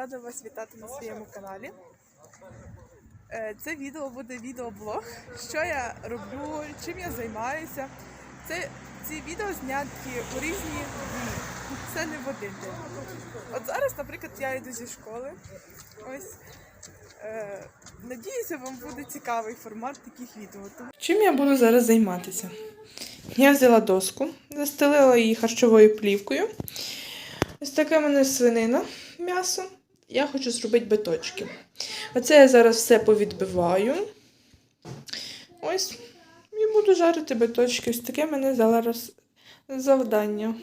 рада вас вітати на своєму каналі. Е, Це відео буде відеоблог, що я роблю, чим я займаюся. Це ці відео зняті у різні дні. Це не в один день. От зараз, наприклад, я йду зі школи. Ось. Е, Надіюся, вам буде цікавий формат таких відео. Чим я буду зараз займатися? Я взяла доску, застелила її харчовою плівкою. Ось таке в мене свинина, м'ясо. Я хочу зробити биточки. Оце я зараз все повідбиваю. Ось. І буду жарити биточки. Ось таке мене зараз завдання.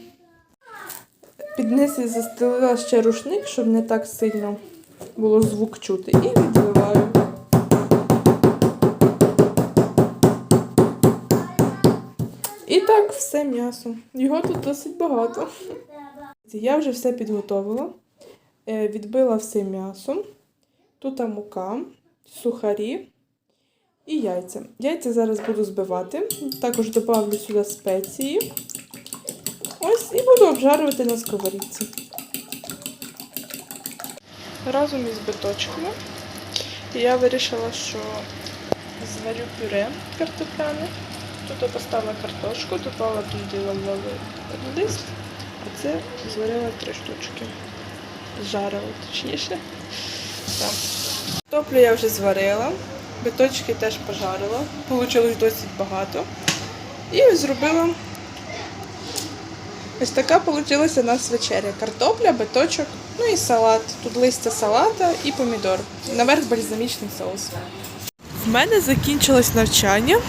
Під низ я застелила ще рушник, щоб не так сильно було звук чути. І відливаю. І так, все м'ясо. Його тут досить багато. Я вже все підготовила. Е, Відбила все м'ясо. Тут мука, сухарі і яйця. Яйця зараз буду збивати. Також додавлю сюди спеції. Ось і буду обжарювати на сковорідці. Разом із биточками я вирішила, що зварю пюре картопляне. Тут я поставила картошку, додала туди лавровий лист, а це зварила три штучки. Жарила, точніше. Так. Топлю я вже зварила, биточки теж пожарила. Получилось досить багато. І зробила ось така вийшла у нас вечеря. Картопля, биточок, ну і салат. Тут листя салата і помідор. Наверх бальзамічний соус. В мене закінчилось навчання.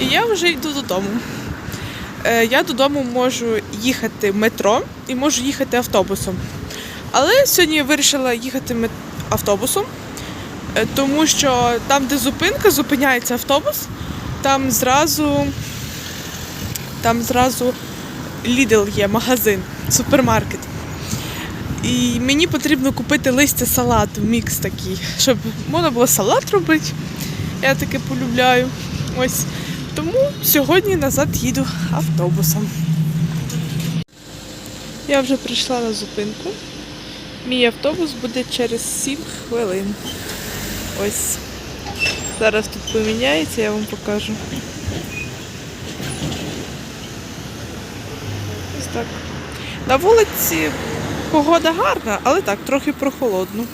І я вже йду додому. Е, Я додому можу їхати метро і можу їхати автобусом. Але сьогодні я вирішила їхати автобусом, е, тому що там, де зупинка, зупиняється автобус, там зразу, там зразу Lidl є, магазин, супермаркет. І мені потрібно купити листя салату, мікс такий, щоб можна було салат робити. Я таке полюбляю. Ось. Тому сьогодні назад їду автобусом. Я вже прийшла на зупинку. Мій автобус буде через 7 хвилин. Ось. Зараз тут поміняється, я вам покажу. Ось так. На вулиці погода гарна, але так, трохи прохолодно.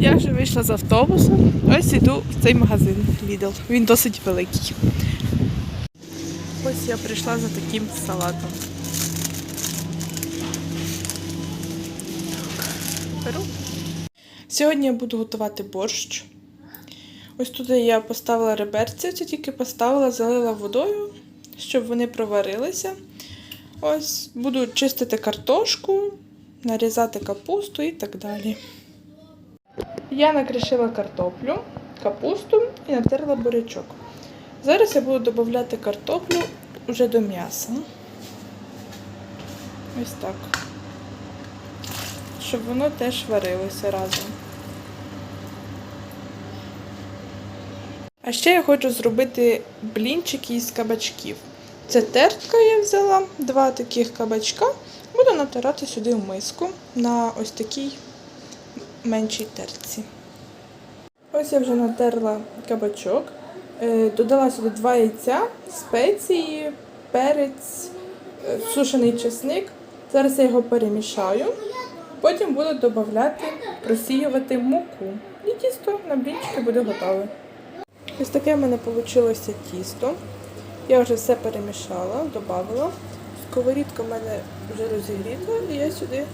Я вже вийшла з автобусу. Ось іду в цей магазин Lidl. Він досить великий. Ось я прийшла за таким салатом. Беру. Сьогодні я буду готувати борщ. Ось тут я поставила реберця, це тільки поставила, залила водою, щоб вони проварилися. Ось буду чистити картошку, нарізати капусту і так далі. Я накришила картоплю, капусту і натерла бурячок. Зараз я буду додати картоплю вже до м'яса. Ось так. Щоб воно теж варилося разом. А ще я хочу зробити блінчики із кабачків. Це тертка я взяла, два таких кабачка. Буду натирати сюди в миску на ось такій меншій тертці. Ось я вже натерла кабачок, додала сюди два яйця, спеції, перець, е, сушений чесник. Зараз я його перемішаю. Потім буду додати, просіювати муку. І тісто на блінчики буде готове. Ось таке в мене вийшло тісто. Я вже все перемішала, додала. Сковорідка в мене вже розігріта, і я сюди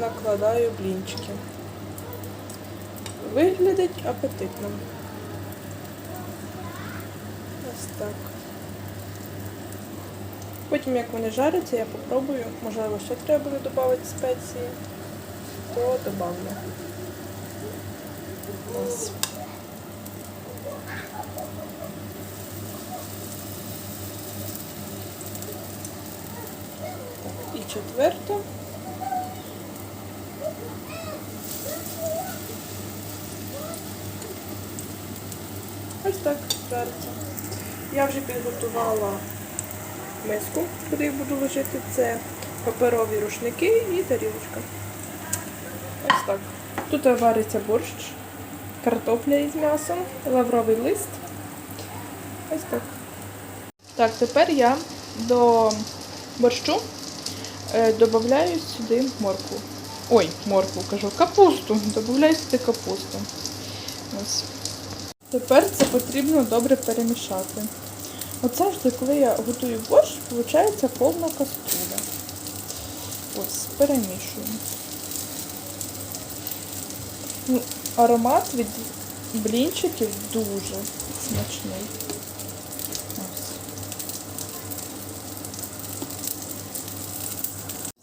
накладаю блінчики. Виглядить апетитно. Ось так. Потім, як вони жаряться, я попробую, можливо, ще треба буде додати спеції, то додавлю. Ось. І четверте. Ось жариться. Я вже підготувала миску, куди буду ложити. Це паперові рушники і тарілочка. Ось так. Тут вариться борщ, картопля із м'ясом, лавровий лист. Ось так. Так, тепер я до борщу е, додаю сюди моркву. Ой, моркву кажу, капусту. Додаю сюди капусту. Ось. Тепер це потрібно добре перемішати. От завжди, коли я готую борщ, виходить повна каструля. Ось, перемішую. Ну, аромат від блінчиків дуже смачний. Ось.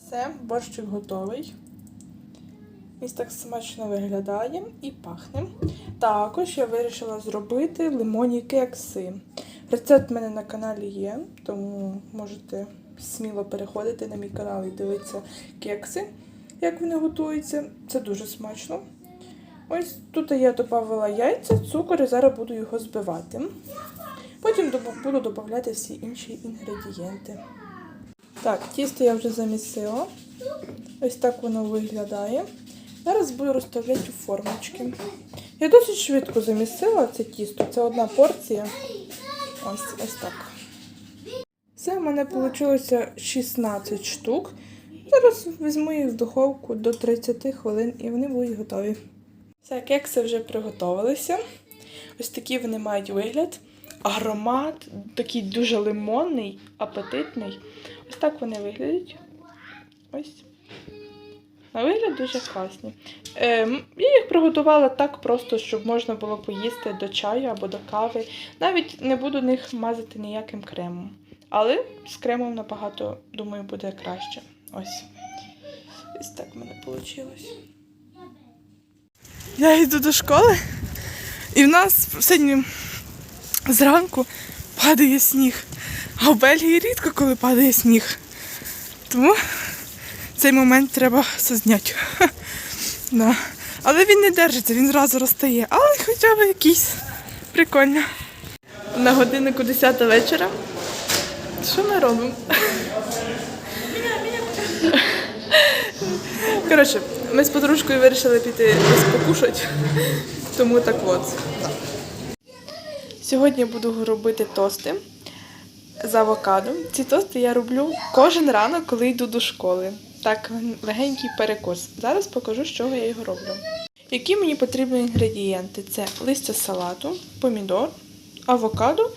Все, борщик готовий. Ось так смачно виглядає і пахне. Також я вирішила зробити лимонні кекси. Рецепт в мене на каналі є, тому можете сміло переходити на мій канал і дивитися кекси, як вони готуються. Це дуже смачно. Ось тут я додавала яйця, цукор і зараз буду його збивати. Потім буду додавати всі інші інгредієнти. Так, тісто я вже замісила. Ось так воно виглядає. Зараз буду розставляти у формочки. Я досить швидко замісила це тісто. Це одна порція. Ось, ось так. Все, в мене вийшло 16 штук. Зараз візьму їх в духовку до 30 хвилин і вони будуть готові. Все, кекси вже приготувалися. Ось такі вони мають вигляд. Аромат такий дуже лимонний, апетитний. Ось так вони виглядають. Ось. На вигляд дуже класні. Ем, я їх приготувала так просто, щоб можна було поїсти до чаю або до кави. Навіть не буду них мазати ніяким кремом. Але з кремом набагато, думаю, буде краще. Ось. Ось так в мене вийшло. Я йду до школи, і в нас сьогодні зранку падає сніг. А в Бельгії рідко коли падає сніг. Тому цей момент треба зазняти. Да. Але він не держиться, він зразу розтає. Але хоча б якийсь прикольно. На годиннику 10 вечора. Що ми робимо? Коротше, ми з подружкою вирішили піти покушати. Тому так от. Сьогодні буду робити тости з авокадо. Ці тости я роблю кожен ранок, коли йду до школи. Так, легенький перекус. Зараз покажу, з чого я його роблю. Які мені потрібні інгредієнти? Це листя салату, помідор, авокадо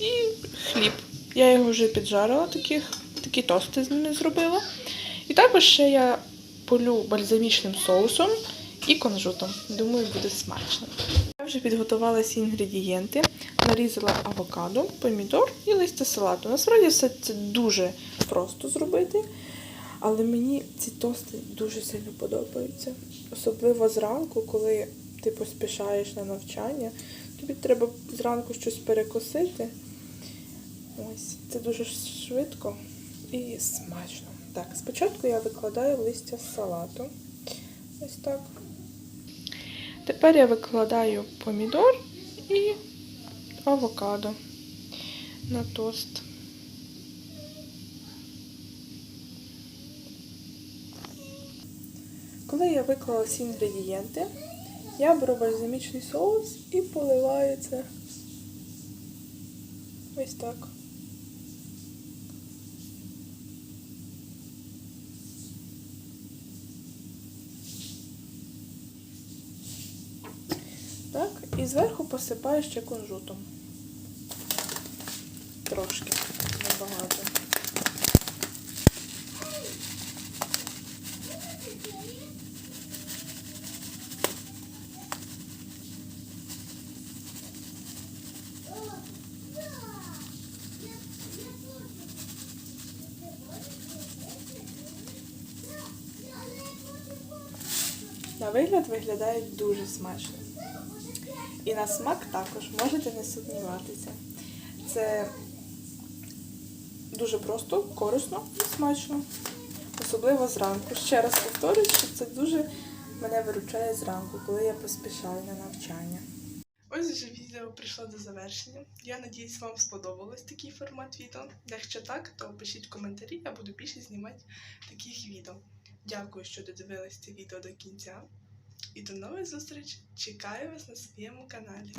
і хліб. Я його вже піджарила, таких, такі тости з ними зробила. І також ще я полю бальзамічним соусом і кунжутом. Думаю, буде смачно. Я вже підготувала всі інгредієнти, нарізала авокадо, помідор і листя салату. Насправді все це дуже просто зробити, але мені ці тости дуже сильно подобаються. Особливо зранку, коли ти поспішаєш на навчання, тобі треба зранку щось перекусити. Ось, це дуже швидко і смачно. Так, спочатку я викладаю листя з салату. Ось так. Тепер я викладаю помідор і авокадо на тост. Коли я виклала всі інгредієнти, я беру бальзамічний соус і поливаю це ось так. Так, і зверху посипаю ще кунжутом. Трошки, небагато. На вигляд виглядає дуже смачно. І на смак також можете не сумніватися. Це дуже просто, корисно і смачно. Особливо зранку. Ще раз повторюю, що це дуже мене виручає зранку, коли я поспішаю на навчання. Ось вже відео прийшло до завершення. Я надіюсь, вам сподобалось такий формат відео. Якщо так, то пишіть коментарі, я буду більше знімати таких відео. Дякую, що додивились це відео до кінця. І до нових зустріч! Чекаю вас на своєму каналі.